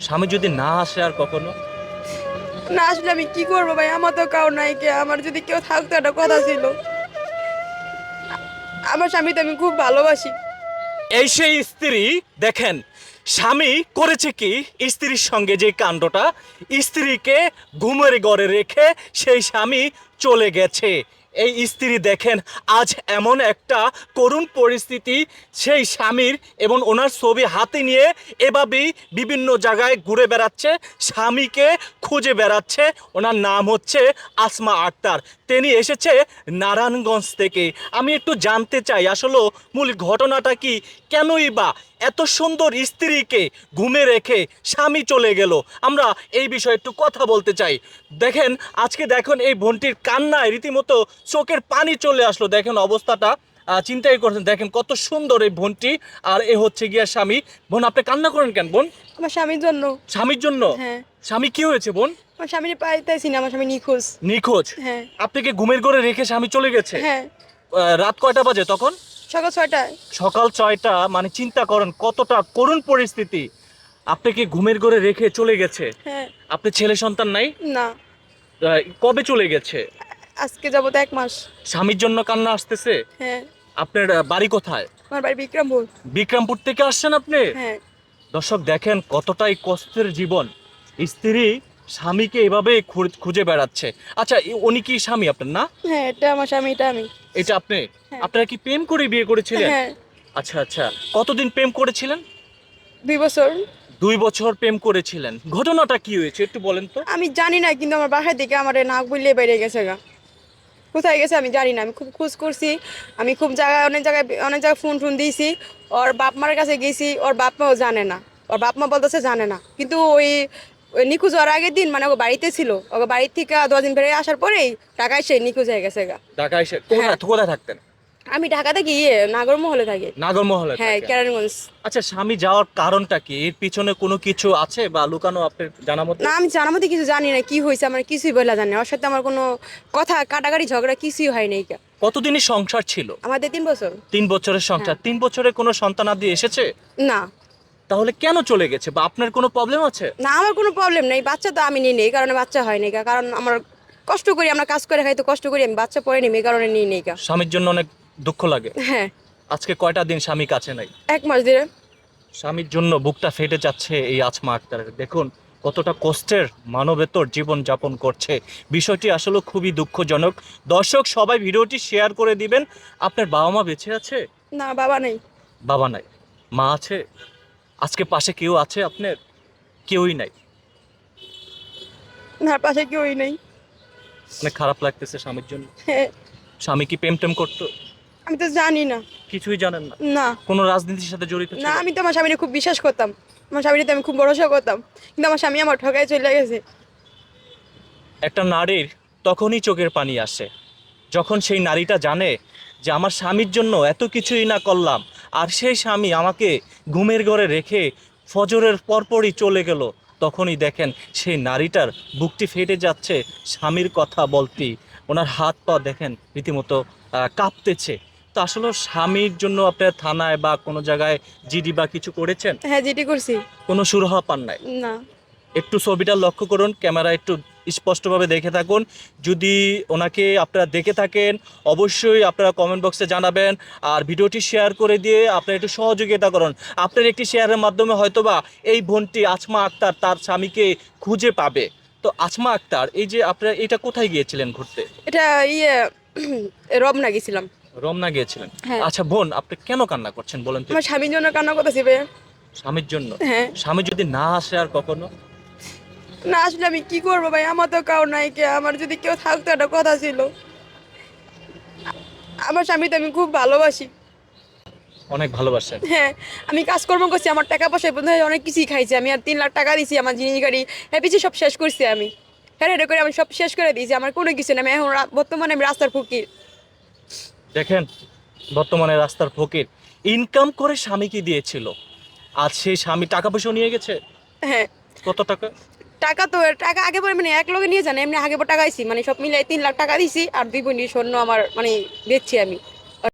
স্বামী যদি না আসে আর কখনো? না আসলে আমি কি করব ভাই? আমার তো কাউ নাই কে। আমার যদি কেউ থাকতো একটা কথা ছিল। আমার স্বামী তো আমি খুব ভালোবাসি। এই সেই স্ত্রী দেখেন স্বামী করেছে কি? স্ত্রীর সঙ্গে যে কাণ্ডটা স্ত্রীকে ঘুমের ঘরে রেখে সেই স্বামী চলে গেছে। এই স্ত্রী দেখেন, আজ এমন একটা করুণ পরিস্থিতি, সেই স্বামীর এবং ওনার ছবি হাতে নিয়ে এভাবেই বিভিন্ন জায়গায় ঘুরে বেড়াচ্ছে, স্বামীকে খুঁজে বেড়াচ্ছে। ওনার নাম হচ্ছে আসমা আক্তার। তিনি এসেছে নারায়ণগঞ্জ থেকে। আমি একটু জানতে চাই, আসলে মূল ঘটনাটা কি? কেনই বা এত সুন্দর স্ত্রীকে ঘুমে রেখে স্বামী চলে গেল। আমরা এই বিষয়ে একটু কথা বলতে চাই। দেখেন আজকে দেখেন এই বোনটির কান্নায় রীতিমতো চোখের পানি চলে আসলো। দেখেন অবস্থাটা চিন্তাই করছেন দেখেন কত সুন্দর এই বোনটি। আর এ হচ্ছে গিয়া স্বামী। বোন আপনি কান্না করেন কেন বোন? আমার স্বামীর জন্য। স্বামীর জন্য? হ্যাঁ। স্বামী কি হয়েছে বোন? আমার স্বামীর পাইতেছি না আমার স্বামী নিখোঁজ। নিখোঁজ? হ্যাঁ। আপনাকে ঘুমের ঘরে রেখে স্বামী চলে গেছে? হ্যাঁ। রাত কয়টা বাজে তখন? সকাল ছয়টায়? সকাল ছয়টা মানে চিন্তা করেন কতটা করুণ পরিস্থিতি। আপনাকে ঘুমের ঘরে রেখে চলে গেছে? হ্যাঁ। আপনি ছেলে সন্তান নাই? না। আহ, কবে চলে গেছে? আজকে যাব তো এক মাস। স্বামীর জন্য কান্না আসতেছে? হ্যাঁ। আপনার আহ, বাড়ি কোথায়? আমার বাড়ি বিক্রমপুর। বিক্রমপুর থেকে আসছেন আপনি? হ্যাঁ। দর্শক দেখেন কতটাই কষ্টের জীবন। স্ত্রী স্বামীকে এভাবে খু- খুঁজে বেড়াচ্ছে। আচ্ছা উনি কি স্বামী আপনার না? হ্যাঁ এটা আমার স্বামী এটা আমি। এটা আপনি? হ্যাঁ। আপনারা কি প্রেম করে বিয়ে করেছিলেন? হ্যাঁ। আচ্ছা আচ্ছা। কতদিন প্রেম করেছিলেন? দুই বছর। দুই বছর প্রেম করেছিলেন। ঘটনাটা কি হয়েছে একটু বলেন তো। আমি জানি না কিন্তু আমার বাসার দিকে আমার নাক বুলিয়ে বেড়ে গেছে গা। কোথায় গেছে আমি জানি না। আমি খুব খোঁজ করছি। আমি খুব জায়গায় অনেক জায়গায় অনেক জায়গায় ফোন ফোন দিয়েছি। ওর বাপ মার কাছে গেছি ওর বাপ মাও জানে না। ওর বাপ মা বলতেছে জানে না। কিন্তু ওই ওই নিখোঁজ হওয়ার আগের দিন মানে ও বাড়িতে ছিল ওকে বাড়ির থেকে দশ দিন বেড়ে আসার পরেই টাকায় সে নিখোঁজ হয়ে গেছে গা। ঢাকায় এসে কোথায় হ্যাঁ। কোথায় থাকতেন? আমি ঢাকাতে গিয়ে নাগরমহলে থাকি। নাগরমহলে হ্যাঁ। কেরানীগঞ্জ। আচ্ছা স্বামী যাওয়ার কারণটা কি? এর পিছনে কোনো কিছু আছে বা লুকানো আপনার জানা মতে না আমি জানার মধ্যে কিছু জানি না কি হয়েছে আমার কিছুই বলা জানি না। ওর সাথে আমার কোনো কথা কাটাকাটি ঝগড়া কিছুই হয় নাই কতদিনই সংসার ছিল? আমাদের তিন বছর। তিন বছরের সংসার। হ্যাঁ। তিন বছরে কোনো সন্তানাদি এসেছে? না। তাহলে কেন চলে গেছে? বা আপনার কোনো প্রবলেম আছে? না আমার কোনো প্রবলেম নেই। বাচ্চা তো আমি নিই নেই কারণে বাচ্চা হয় নাই কারণ আমার কষ্ট করি আমরা কাজ করে খাই তো কষ্ট করি আমি বাচ্চা পরে নিই এই কারণে নিই নেই। স্বামীর জন্য অনেক দুঃখ লাগে। হ্যাঁ। আজকে কয়টা দিন স্বামী কাছে নাই? এক মাস ধরে। স্বামীর জন্য বুকটা ফেটে যাচ্ছে এই আজমা আক্তারের। দেখুন কতটা কষ্টের মানবেতর জীবন যাপন করছে। বিষয়টি আসলে খুবই দুঃখজনক। দর্শক সবাই ভিডিওটি শেয়ার করে দিবেন। আপনার বাবা মা বেঁচে আছে? না বাবা নেই। বাবা নাই। মা আছে? আজকে পাশে কেউ আছে আপনার? কেউই নাই। না পাশে কেউই নেই। অনেক খারাপ লাগতেছে স্বামীর জন্য? হ্যাঁ। স্বামী কি প্রেম টেম করতো? আমি তো জানি না। কিছুই জানেন না? না। কোনো রাজনীতির সাথে জড়িত ছিল? না আমি তো আমার স্বামীকে খুব বিশ্বাস করতাম। আমার স্বামীকে আমি খুব ভরসা করতাম। কিন্তু আমার স্বামী আমার ঠকায় চলে গেছে। একটা নারীর তখনই চোখের পানি আসে। যখন সেই নারীটা জানে যে আমার স্বামীর জন্য এত কিছুই না করলাম আর সেই স্বামী আমাকে ঘুমের ঘরে রেখে ফজরের পরপরই চলে গেল। তখনই দেখেন সেই নারীটার বুকটি ফেটে যাচ্ছে স্বামীর কথা বলতেই ওনার হাত পা দেখেন রীতিমতো কাঁপতেছে। তো আসলে স্বামীর জন্য আপনার থানায় বা কোনো জায়গায় জিডি বা কিছু করেছেন? হ্যাঁ জিডি করছি। কোনো সুরাহা পান নাই? না। একটু ছবিটা লক্ষ্য করুন ক্যামেরা একটু স্পষ্টভাবে দেখে থাকুন। যদি ওনাকে আপনারা দেখে থাকেন অবশ্যই আপনারা কমেন্ট বক্সে জানাবেন। আর ভিডিওটি শেয়ার করে দিয়ে আপনারা একটু সহযোগিতা করুন। আপনার একটি শেয়ারের মাধ্যমে হয়তোবা এই বোনটি আসমা আক্তার তার স্বামীকে খুঁজে পাবে। তো আসমা আক্তার এই যে আপনারা এটা কোথায় গিয়েছিলেন ঘুরতে? এটা ইয়ে রবনা গেছিলাম রমনা গিয়েছিলেন? হ্যাঁ। আচ্ছা বোন আপনি কেন কান্না করছেন বলেন তো আমার স্বামীর জন্য কান্না করতেছি স্বামীর জন্য? হ্যাঁ। স্বামী যদি না আসে আর কখনো? না আসলে আমি কি করব ভাই? আমার তো কাউ নাই কে। আমার যদি কেউ থাকতো একটা কথা ছিল। আমার স্বামী তো আমি খুব ভালোবাসি। অনেক ভালোবাসেন। হ্যাঁ আমি কাজকর্ম করছি আমার টাকা পয়সা বন্ধু অনেক কিছুই খাইছি। আমি আর তিন লাখ টাকা দিছি আমার জিনিস গাড়ি হ্যাঁ পিছিয়ে সব শেষ করছি আমি। হ্যাঁ এটা করে আমি সব শেষ করে দিয়েছি। আমার কোনো কিছু না আমি এখন বর্তমানে আমি রাস্তার ফকির। দেখেন বর্তমানে রাস্তার ফকির। ইনকাম করে স্বামীকে দিয়েছিল। আজ সেই স্বামী টাকা পয়সা নিয়ে গেছে? হ্যাঁ। কত টাকা? টাকা তো, টাকা আগে পরে মানে এক লোকে নিয়ে যান, এমনি আগে পর টাকা আইসি মানে সব মিলিয়ে তিন লাখ টাকা দিছি আর দুই বোন সৈন্য আমার মানে দিচ্ছি আমি।